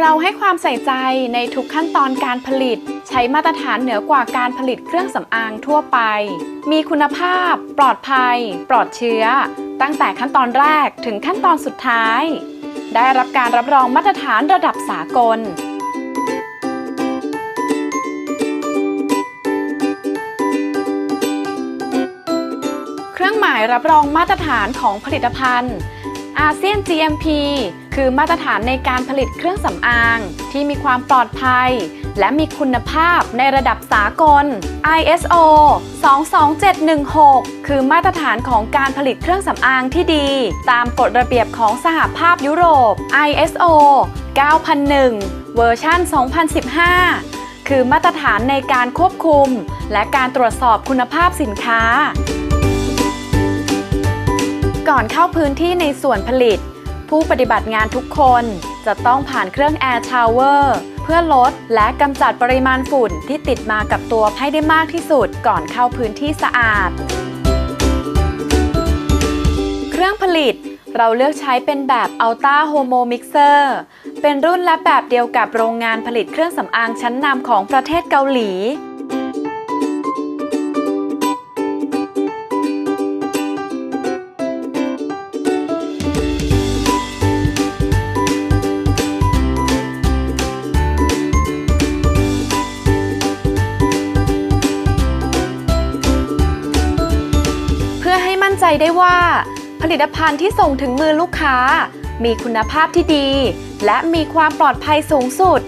เราให้ความใส่ใจในทุกขั้นตอนการผลิต ใช้มาตรฐานเหนือกว่าการผลิตเครื่องสำอางทั่วไป มีคุณภาพ ปลอดภัย ปลอดเชื้อ ตั้งแต่ขั้นตอนแรกถึงขั้นตอนสุดท้าย ได้รับการรับรองมาตรฐานระดับสากล เครื่องหมายรับรองมาตรฐานของผลิตภัณฑ์ อาเซียน GMP คือมาตรฐานในการผลิตเครื่องสำอาง ที่มีความปลอดภัย และมีคุณภาพในระดับสากล ISO 22716 คือมาตรฐานของการผลิตเครื่องสำอางที่ดี ตามกฎระเบียบของสหภาพยุโรป ISO 9001 เวอร์ชัน2015 คือมาตรฐานในการควบคุม และการตรวจสอบคุณภาพสินค้า ก่อนเข้าพื้นที่ในส่วนผลิต ผู้ปฏิบัติงานทุกคนจะต้องผ่านเครื่อง Air Shower เพื่อลดและกำจัดปริมาณฝุ่นที่ติดมากับตัวให้ได้มากที่สุดก่อนเข้าพื้นที่สะอาด เครื่องผลิตเราเลือกใช้เป็นแบบ Ultra Homo Mixer เป็นรุ่นและแบบเดียวกับโรงงานผลิตเครื่องสำอางชั้นนำของประเทศเกาหลี ได้ว่า ผลิตภัณฑ์ที่ส่งถึงมือลูกค้า มีคุณภาพที่ดี และมีความปลอดภัยสูงสุด